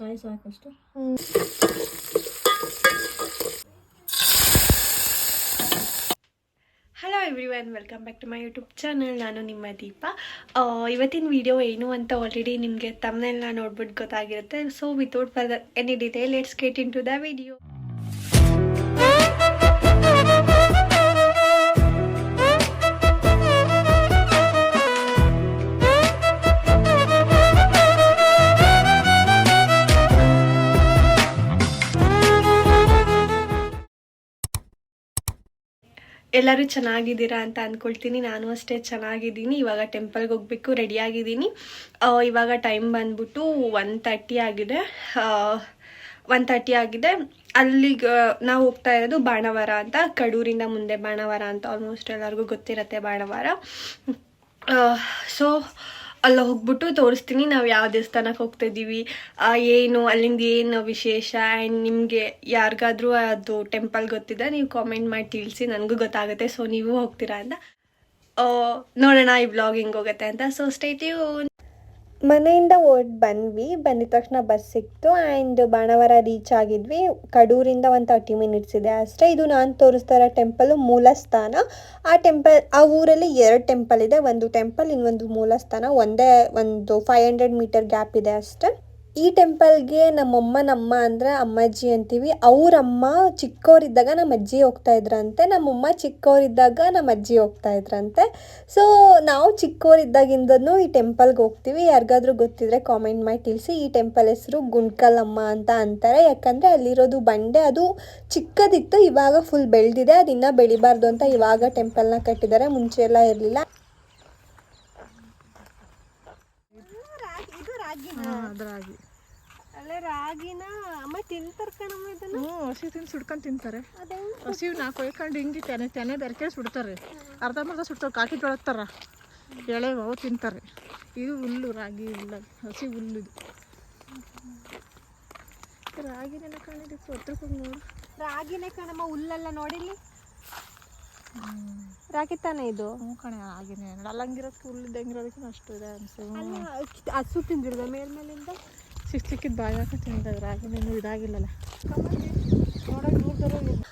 ಕಾಯಿ ಸಾಕಷ್ಟು hello everyone welcome back to my YouTube channel ನಾನು ನಿಮ್ಮ ದೀಪ. ಇವತ್ತಿನ ವಿಡಿಯೋ ಏನು ಅಂತ ಆಲ್ರೆಡಿ ನಿಮಗೆ ತಮ್ಮನೆಲ್ಲ ನೋಡ್ಬಿಟ್ಟು ಗೊತ್ತಾಗಿರುತ್ತೆ. So without further any detail let's get into the video ಎಲ್ಲರೂ ಚೆನ್ನಾಗಿದ್ದೀರಾ ಅಂತ ಅಂದ್ಕೊಳ್ತೀನಿ ನಾನು ಅಷ್ಟೇ ಚೆನ್ನಾಗಿದ್ದೀನಿ. ಇವಾಗ ಟೆಂಪಲ್ಗೆ ಹೋಗಬೇಕು ರೆಡಿಯಾಗಿದ್ದೀನಿ ಇವಾಗ ಟೈಮ್ ಬಂದ್ಬಿಟ್ಟು ಒನ್ ತರ್ಟಿ ಆಗಿದೆ. ಒನ್ ತರ್ಟಿ ಆಗಿದೆ. ಅಲ್ಲಿಗೆ ನಾವು ಹೋಗ್ತಾ ಇರೋದು ಬಾಣವಾರ ಅಂತ, ಕಡೂರಿಂದ ಮುಂದೆ ಬಾಣವಾರ ಅಂತ ಆಲ್ಮೋಸ್ಟ್ ಎಲ್ಲರಿಗೂ ಗೊತ್ತಿರತ್ತೆ ಬಾಣವಾರ. ಸೊ ಅಲ್ಲಿ ಹೋಗ್ಬಿಟ್ಟು ತೋರಿಸ್ತೀನಿ, ನಾವು ಯಾವ ದೇವಸ್ಥಾನಕ್ಕೆ ಹೋಗ್ತಾ ಇದ್ದೀವಿ ಏನು, ಅಲ್ಲಿಂದ ಏನು ವಿಶೇಷ ಆ್ಯಂಡ್ ನಿಮಗೆ ಯಾರಿಗಾದ್ರೂ ಅದು ಟೆಂಪಲ್ ಗೊತ್ತಿದೆ, ನೀವು ಕಾಮೆಂಟ್ ಮಾಡಿ ತಿಳಿಸಿ, ನನಗೂ ಗೊತ್ತಾಗುತ್ತೆ ಸೊ ನೀವು ಹೋಗ್ತೀರಾ ಅಂತ. ನೋಡೋಣ ಈ ಬ್ಲಾಗ್ ಹಿಂಗೆ ಹೋಗುತ್ತೆ ಅಂತ. ಸೊ ಸ್ಟೇಟ್ಯೂ ಮನೆಯಿಂದ ಓಡ್ ಬಂದ್ವಿ. ಬಂದಿದ ತಕ್ಷಣ ಬಸ್ ಸಿಕ್ತು. And Banavara reach ಆಗಿದ್ವಿ. ಕಡೂರಿಂದ ಒಂದು ತರ್ಟಿ ಮಿನಿಟ್ಸ್ ಇದೆ ಅಷ್ಟೇ. ಇದು ನಾನು ತೋರಿಸ್ತಾ ಇರೋ ಟೆಂಪಲು ಮೂಲಸ್ಥಾನ ಆ ಟೆಂಪಲ್ ಆ ಊರಲ್ಲಿ ಎರಡು ಟೆಂಪಲ್ ಇದೆ. ಒಂದು ಟೆಂಪಲ್ ಇನ್ನೊಂದು ಮೂಲಸ್ಥಾನ ಒಂದೇ, ಒಂದು ಫೈವ್ ಹಂಡ್ರೆಡ್ ಮೀಟರ್ ಗ್ಯಾಪ್ ಇದೆ ಅಷ್ಟೇ. ಈ ಟೆಂಪಲ್ಗೆ ನಮ್ಮಮ್ಮ, ನಮ್ಮ ಅಂದರೆ ಅಮ್ಮಾಜಿ ಅಂತೀವಿ. ಅವರಮ್ಮ ಚಿಕ್ಕವರಿದ್ದಾಗ ನಮ್ಮ ಅಜ್ಜಿ ಹೋಗ್ತಾ ಇದ್ರಂತೆ, ನಮ್ಮಮ್ಮ ಚಿಕ್ಕವರಿದ್ದಾಗ ನಮ್ಮ ಅಜ್ಜಿ ಹೋಗ್ತಾ ಇದ್ರಂತೆ. ಸೊ ನಾವು ಚಿಕ್ಕವರಿದ್ದಾಗಿಂದನೂ ಈ ಟೆಂಪಲ್ಗೆ ಹೋಗ್ತೀವಿ. ಯಾರಿಗಾದ್ರೂ ಗೊತ್ತಿದ್ರೆ ಕಾಮೆಂಟ್ ಮಾಡಿ ತಿಳಿಸಿ. ಈ ಟೆಂಪಲ್ ಹೆಸರು ಗುಂಡ್ಕಲ್ಲಮ್ಮ ಅಂತ ಅಂತಾರೆ. ಯಾಕಂದರೆ ಅಲ್ಲಿರೋದು ಬಂಡೆ, ಅದು ಚಿಕ್ಕದಿತ್ತು, ಇವಾಗ ಫುಲ್ ಬೆಳೆದಿದೆ. ಅದು ಇನ್ನೂ ಬೆಳಿಬಾರ್ದು ಅಂತ ಇವಾಗ ಟೆಂಪಲ್ನ ಕಟ್ಟಿದ್ದಾರೆ. ಮುಂಚೆ ಎಲ್ಲ ಇರಲಿಲ್ಲ. ರಾಗಿನ? ಅದ್ರಾಗಿ ಅಲ್ಲೇ ರಾಗಿನ? ಅಮ್ಮ ತಿಂತಾರ ಕಣಮ್ಮ ಇದನ್ನ? ಹ್ಞೂ ಹಸಿ ತಿಂದು ಸುಡ್ಕೊಂಡು ತಿಂತಾರೆ. ಹಸಿವು ನಾ ಕೊಯ್ಕೊಂಡು ಹಿಂಗೆ ತೆನೆ ತೆನೆ ಬೆರಕೆ ಸುಡ್ತಾರೆ. ಅರ್ಧಂಬರ್ಧ ಸುಡ್ತಾರೆ ಕಾಕಿ ಬೆಳಗ್ತಾರ ಎಳೆ ಅವು ತಿಂತಾರೆ. ಇದು ಹುಲ್ಲು ರಾಗಿ ಹುಲ್ಲ ಹಸಿ ಹುಲ್ಲು ಇದು. ರಾಗಿನೆಲ್ಲ ಕಾಣಿದಕ್ಕೆ ಹೊತ್ತಕೊಂಡು ನೋಡು. ರಾಗಿನೇ ಕಣಮ್ಮ ಹುಲ್ಲೆಲ್ಲ ನೋಡಿಲಿ ರಾಗಿ ತಾನೇ ಇದು? ಹ್ಞೂ ಕಣೆ ಆಗಿನೇ ಅಲ್ಲಂಗಿರೋದಕ್ಕೆ ಹುಲ್ಲಿದ್ದಂಗಿರೋದಕ್ಕೆ ಅಷ್ಟು ಇದೆ ಅನ್ಸು ಹಸು ತಿಂದಿರ್ದ ಮೇಲ್ಮೇಲಿಂದ ಸಿಕ್ ಸಿಕ್ಕಿದ ಬಾಯಿ ರಾಗಿನ ಇನ್ನೂ ಇದಾಗಿಲ್ಲಲ್ಲ. ನೋಡೋಕೆ ದೂರದಲ್ಲೂ ಇಲ್ಲ.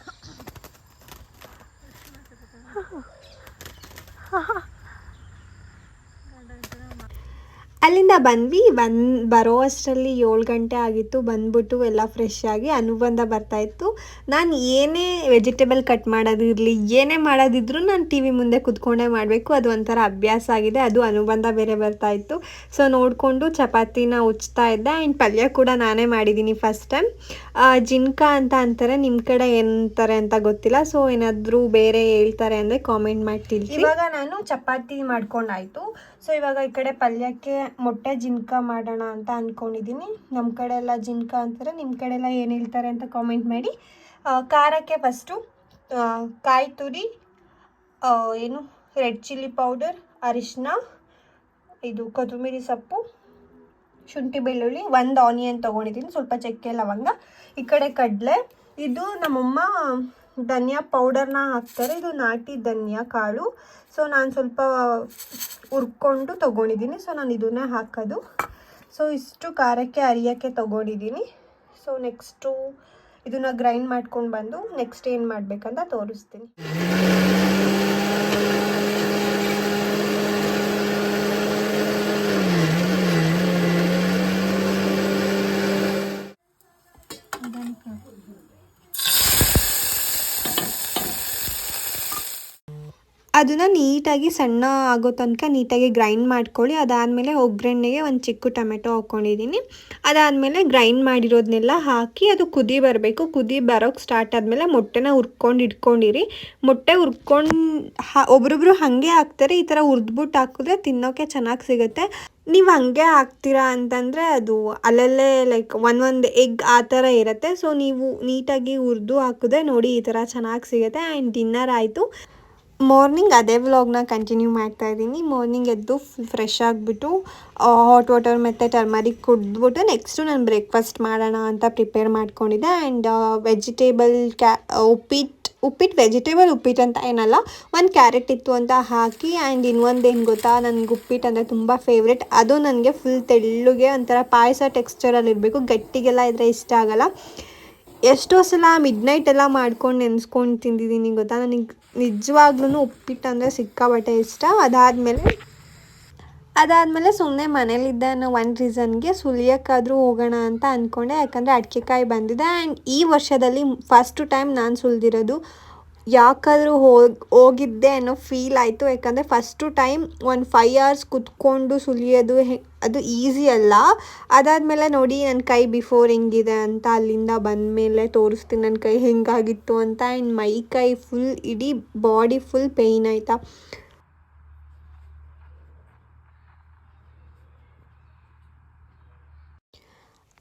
ಅಲ್ಲಿಂದ ಬಂದ್ವಿ. ಬಂದ್, ಬರೋ ಅಷ್ಟರಲ್ಲಿ ಏಳು ಗಂಟೆ ಆಗಿತ್ತು. ಬಂದ್ಬಿಟ್ಟು ಎಲ್ಲ ಫ್ರೆಶ್ ಆಗಿ ಅನುಬಂಧ ಬರ್ತಾ ಇತ್ತು. ನಾನು ಏನೇ ವೆಜಿಟೇಬಲ್ ಕಟ್ ಮಾಡೋದಿರಲಿ, ಏನೇ ಮಾಡೋದಿದ್ರು ನಾನು ಟಿ ವಿ ಮುಂದೆ ಕುತ್ಕೊಂಡೇ ಮಾಡಬೇಕು. ಅದು ಒಂಥರ ಅಭ್ಯಾಸ ಆಗಿದೆ. ಅದು ಅನುಬಂಧ ಬೇರೆ ಬರ್ತಾ ಇತ್ತು. ಸೊ ನೋಡಿಕೊಂಡು ಚಪಾತಿನ ಉಚ್ತಾ ಇದ್ದೆ. ಆ್ಯಂಡ್ ಪಲ್ಯ ಕೂಡ ನಾನೇ ಮಾಡಿದ್ದೀನಿ ಫಸ್ಟ್ ಟೈಮ್ ಜಿನ್ಕ ಅಂತ ಅಂತಾರೆ. ನಿಮ್ಮ ಕಡೆ ಏನಂತಾರೆ ಅಂತ ಗೊತ್ತಿಲ್ಲ. ಸೊ ಏನಾದರೂ ಬೇರೆ ಹೇಳ್ತಾರೆ ಅಂದರೆ ಕಾಮೆಂಟ್ ಮಾಡಿ ತಿಳಿಸಿ. ಇವಾಗ ನಾನು ಚಪಾತಿ ಮಾಡ್ಕೊಂಡಾಯ್ತು. ಸೊ ಇವಾಗ ಈ ಕಡೆ ಪಲ್ಯಕ್ಕೆ ಮೊಟ್ಟೆ ಜಿನ್ಕ ಮಾಡೋಣ ಅಂತ ಅಂದ್ಕೊಂಡಿದ್ದೀನಿ ನಮ್ಮ ಕಡೆ ಎಲ್ಲ ಜಿನ್ಕ ಅಂತಾರೆ ನಿಮ್ಮ ಕಡೆ ಎಲ್ಲ ಏನು ಹೇಳ್ತಾರೆ ಅಂತ ಕಾಮೆಂಟ್ ಮಾಡಿ. ಖಾರಕ್ಕೆ ಫಸ್ಟು ಕಾಯಿ ತುರಿ ಏನು ರೆಡ್ ಚಿಲ್ಲಿ ಪೌಡರ್ ಅರಿಶಿನ ಇದು ಕೊತ್ತಂಬರಿ ಸೊಪ್ಪು, ಶುಂಠಿ ಬೆಳ್ಳುಳ್ಳಿ, ಒಂದು ಆನಿಯನ್ ತೊಗೊಂಡಿದ್ದೀನಿ ಸ್ವಲ್ಪ ಚಕ್ಕೆ ಲವಂಗ. ಈ ಕಡೆ ಕಡಲೆ, ಇದು ನಮ್ಮಮ್ಮ ಧನಿಯಾ ಪೌಡರ್ನ ಹಾಕ್ತಾರೆ. ಇದು ನಾಟಿ ಧನಿಯಾ ಕಾಳು. ಸೊ ನಾನು ಸ್ವಲ್ಪ ಹುರ್ಕೊಂಡು ತೊಗೊಂಡಿದ್ದೀನಿ ಸೊ ನಾನು ಇದನ್ನೇ ಹಾಕೋದು. ಸೊ ಇಷ್ಟು ಖಾರಕ್ಕೆ ಅರಿಯೋಕ್ಕೆ ತೊಗೊಂಡಿದ್ದೀನಿ ಸೊ ನೆಕ್ಸ್ಟು ಇದನ್ನು ಗ್ರೈಂಡ್ ಮಾಡ್ಕೊಂಡು ಬಂದು ನೆಕ್ಸ್ಟ್ ಏನು ಮಾಡಬೇಕಂತ ತೋರಿಸ್ತೀನಿ. ಅದನ್ನು ನೀಟಾಗಿ ಸಣ್ಣ ಆಗೋ ತನಕ ನೀಟಾಗಿ ಗ್ರೈಂಡ್ ಮಾಡ್ಕೊಳ್ಳಿ. ಅದಾದಮೇಲೆ ಒಗ್ಗರಣೆಗೆ ಒಂದು ಚಿಕ್ಕ ಟೊಮೆಟೊ ಹಾಕ್ಕೊಂಡಿದ್ದೀನಿ ಅದಾದಮೇಲೆ ಗ್ರೈಂಡ್ ಮಾಡಿರೋದನ್ನೆಲ್ಲ ಹಾಕಿ ಅದು ಕುದಿ ಬರಬೇಕು. ಕುದಿ ಬರೋಕ್ಕೆ ಸ್ಟಾರ್ಟ್ ಆದಮೇಲೆ ಮೊಟ್ಟೆನ ಹುರ್ಕೊಂಡು ಇಟ್ಕೊಂಡಿರಿ. ಮೊಟ್ಟೆ ಹುರ್ಕೊಂಡು ಹಾ, ಒಬ್ರೊಬ್ರು ಹಾಗೆ ಹಾಕ್ತಾರೆ. ಈ ಥರ ಹುರಿದ್ಬಿಟ್ಟು ಹಾಕಿದ್ರೆ ತಿನ್ನೋಕೆ ಚೆನ್ನಾಗಿ ಸಿಗುತ್ತೆ. ನೀವು ಹಂಗೆ ಹಾಕ್ತೀರಾ ಅಂತಂದರೆ ಅದು ಅಲ್ಲಲ್ಲೇ ಲೈಕ್ ಒಂದೊಂದು ಎಗ್ ಆ ಥರ ಇರುತ್ತೆ. ಸೊ ನೀವು ನೀಟಾಗಿ ಹುರಿದು ಹಾಕಿದ್ರೆ ನೋಡಿ ಈ ಥರ ಚೆನ್ನಾಗಿ ಸಿಗುತ್ತೆ. ಆ್ಯಂಡ್ ಡಿನ್ನರ್ ಆಯಿತು. ಮಾರ್ನಿಂಗ್ ಅದೇ ವ್ಲಾಗ್ನ ಕಂಟಿನ್ಯೂ ಮಾಡ್ತಾ ಇದ್ದೀನಿ. ಮಾರ್ನಿಂಗ್ ಎದ್ದು ಫುಲ್ ಫ್ರೆಶ್ ಆಗಿಬಿಟ್ಟು ಹಾಟ್ ವಾಟರ್ ಮತ್ತು ಟರ್ಮರಿಕ್ ಕುಡಿದ್ಬಿಟ್ಟು ನೆಕ್ಸ್ಟು ನಾನು ಬ್ರೇಕ್ಫಾಸ್ಟ್ ಮಾಡೋಣ ಅಂತ ಪ್ರಿಪೇರ್ ಮಾಡ್ಕೊಂಡಿದ್ದೆ. ಆ್ಯಂಡ್ ವೆಜಿಟೇಬಲ್ ಕ್ಯಾ ಉಪ್ಪಿಟ್ಟು ಉಪ್ಪಿಟ್ಟು ವೆಜಿಟೇಬಲ್ ಉಪ್ಪಿಟ್ಟು ಅಂತ ಏನಲ್ಲ, ಒಂದು ಕ್ಯಾರೆಟ್ ಇತ್ತು ಅಂತ ಹಾಕಿ ಆ್ಯಂಡ್ ಇನ್ನೊಂದು ಏನು ಗೊತ್ತಾ, ನನಗೆ ಉಪ್ಪಿಟ್ಟು ಅಂದರೆ ತುಂಬ ಫೇವ್ರೆಟ್ ಅದು ನನಗೆ ಫುಲ್ ತೆಳ್ಳುಗೆ ಒಂಥರ ಪಾಯಸ ಟೆಕ್ಸ್ಚರಲ್ಲಿ ಇರಬೇಕು. ಗಟ್ಟಿಗೆಲ್ಲ ಇದ್ರೆ ಇಷ್ಟ ಆಗಲ್ಲ. ಎಷ್ಟೋ ಸಲ ಮಿಡ್ ನೈಟ್ ಎಲ್ಲ ಮಾಡ್ಕೊಂಡು ನೆನೆಸ್ಕೊಂಡು ತಿಂದಿದ್ದೀನಿ ಗೊತ್ತಾ, ನನಗೆ ನಿಜವಾಗ್ಲೂ ಉಪ್ಪಿಟ್ಟು ಅಂದರೆ ಸಿಕ್ಕಾಬಟ್ಟೆ ಇಷ್ಟ. ಅದಾದಮೇಲೆ ಅದಾದಮೇಲೆ ಸುಮ್ಮನೆ ಮನೇಲಿದ್ದ ಅನ್ನೋ ಒಂದು ರೀಸನ್ಗೆ ಸುಲಿಯೋಕ್ಕಾದರೂ ಹೋಗೋಣ ಅಂತ ಅಂದ್ಕೊಂಡೆ ಯಾಕಂದರೆ ಅಡಿಕೆಕಾಯಿ ಬಂದಿದೆ. ಆ್ಯಂಡ್ ಈ ವರ್ಷದಲ್ಲಿ ಫಸ್ಟ್ ಟೈಮ್ ನಾನು ಸುಲಿದಿರೋದು ಯಾಕಾದರೂ ಹೋಗಿ, ಹೋಗಿದ್ದೆ ಅನ್ನೋ ಫೀಲ್ ಆಯಿತು. ಯಾಕಂದರೆ ಫಸ್ಟು ಟೈಮ್ ಒಂದು ಫೈವ್ ಅವರ್ಸ್ ಕುತ್ಕೊಂಡು ಸುಲಿಯೋದು ಹೆ, ಅದು ಈಸಿ ಅಲ್ಲ. ಅದಾದಮೇಲೆ ನೋಡಿ ನನ್ನ ಕೈ ಬಿಫೋರ್ ಹೆಂಗಿದೆ ಅಂತ ಅಲ್ಲಿಂದ ಬಂದ ಮೇಲೆ ತೋರಿಸ್ತೀನಿ ನನ್ನ ಕೈ ಹೆಂಗಾಗಿತ್ತು ಅಂತ. ಆ್ಯಂಡ್ ಮೈ ಕೈ ಫುಲ್ ಇಡೀ ಬಾಡಿ ಫುಲ್ ಪೇಯ್ನ್ ಆಯಿತಾ.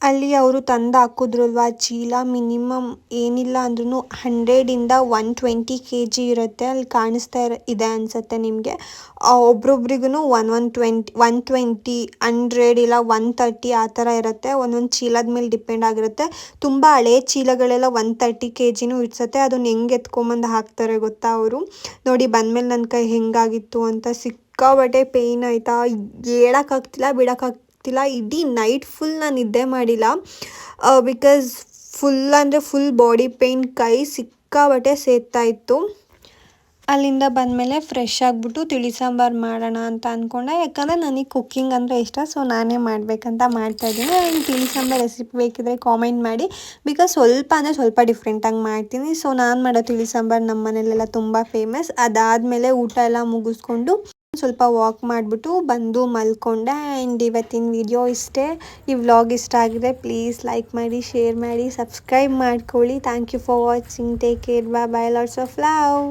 ಅಲ್ಲಿ ಅವರು ತಂದು ಹಾಕಿದ್ರಲ್ವ ಚೀಲ ಮಿನಿಮಮ್ ಏನಿಲ್ಲ ಅಂದ್ರೂ ಹಂಡ್ರೆಡಿಂದ ಒನ್ ಟ್ವೆಂಟಿ ಕೆ ಜಿ ಇರುತ್ತೆ. ಅಲ್ಲಿ ಕಾಣಿಸ್ತಾ ಇರ, ಇದೆ ಅನಿಸುತ್ತೆ ನಿಮಗೆ. ಒಬ್ರೊಬ್ರಿಗೂ one one twenty one twenty hundred ಇಲ್ಲ ಒನ್ ತರ್ಟಿ ಆ ಥರ ಇರುತ್ತೆ. ಒಂದೊಂದು ಚೀಲದ ಮೇಲೆ ಡಿಪೆಂಡ್ ಆಗಿರುತ್ತೆ. ತುಂಬ ಹಳೆ ಚೀಲಗಳೆಲ್ಲ ಒನ್ ತರ್ಟಿ ಕೆ ಜಿನೂ ಇಡ್ಸುತ್ತೆ. ಅದನ್ನ ಹೆಂಗೆ ಎತ್ಕೊಂಬಂದು ಹಾಕ್ತಾರೆ ಗೊತ್ತಾ ಅವರು? ನೋಡಿ, ಬಂದಮೇಲೆ ನನ್ನ ಕೈ ಹೆಂಗಾಗಿತ್ತು ಅಂತ ಸಿಕ್ಕಾಬಟ್ಟೆ ಪೇಯ್ನ್ ಆಯಿತಾ? ಹೇಳೋಕ್ಕಾಗ್ತಿಲ್ಲ ಬಿಡೋಕ್ಕಾಗ್ತಿಲ್ಲ. ಇಡೀ ನೈಟ್ ಫುಲ್ ನಾನು ನಿದ್ದೆ ಮಾಡಿಲ್ಲ. ಬಿಕಾಸ್ ಫುಲ್ ಅಂದರೆ ಫುಲ್ ಬಾಡಿ ಪೇಯ್ನ್ ಕೈ ಸಿಕ್ಕಾಬಟ್ಟೆ ಸೇರ್ತಾ ಇತ್ತು. ಅಲ್ಲಿಂದ ಬಂದಮೇಲೆ ಫ್ರೆಶ್ ಆಗಿಬಿಟ್ಟು ತಿಳಿ ಸಾಂಬಾರು ಮಾಡೋಣ ಅಂತ ಅಂದ್ಕೊಂಡೆ ಯಾಕಂದರೆ ನನಗೆ ಕುಕ್ಕಿಂಗ್ ಅಂದರೆ ಇಷ್ಟ ಸೊ ನಾನೇ ಮಾಡಬೇಕಂತ ಮಾಡ್ತಾಯಿದ್ದೀನಿ ಆ್ಯಂಡ್ ತಿಳಿ ಸಾಂಬಾರು ರೆಸಿಪಿ ಬೇಕಿದ್ರೆ ಕಾಮೆಂಟ್ ಮಾಡಿ. ಬಿಕಾಸ್ ಸ್ವಲ್ಪ ಅಂದರೆ ಸ್ವಲ್ಪ ಡಿಫ್ರೆಂಟಾಗಿ ಮಾಡ್ತೀನಿ. ಸೊ ನಾನು ಮಾಡೋ ತಿಳಿ ಸಾಂಬಾರು ನಮ್ಮ ಮನೇಲೆಲ್ಲ ತುಂಬ ಫೇಮಸ್ ಅದಾದಮೇಲೆ ಊಟ ಎಲ್ಲ ಮುಗಿಸ್ಕೊಂಡು ಸ್ವಲ್ಪ ವಾಕ್ ಮಾಡಿಬಿಟ್ಟು ಬಂದು ಮಲ್ಕೊಂಡೆ ಆ್ಯಂಡ್ ಇವತ್ತಿನ ವಿಡಿಯೋ ಇಷ್ಟೇ. ಈ ವ್ಲಾಗ್ ಇಷ್ಟ ಆಗಿದೆ ಪ್ಲೀಸ್ ಲೈಕ್ ಮಾಡಿ ಶೇರ್ ಮಾಡಿ ಸಬ್ಸ್ಕ್ರೈಬ್ ಮಾಡ್ಕೊಳ್ಳಿ. Thank you for watching take care bye bye lots of love